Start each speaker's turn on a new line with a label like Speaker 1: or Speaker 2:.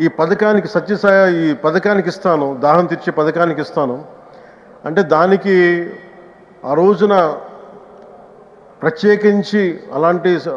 Speaker 1: ఈ పథకానికి సత్యసాయ ఈ పథకానికి ఇస్తాను దాహం తీర్చే పథకానికి ఇస్తాను. అంటే దానికి ఆ రోజున ప్రత్యేకించి అలాంటి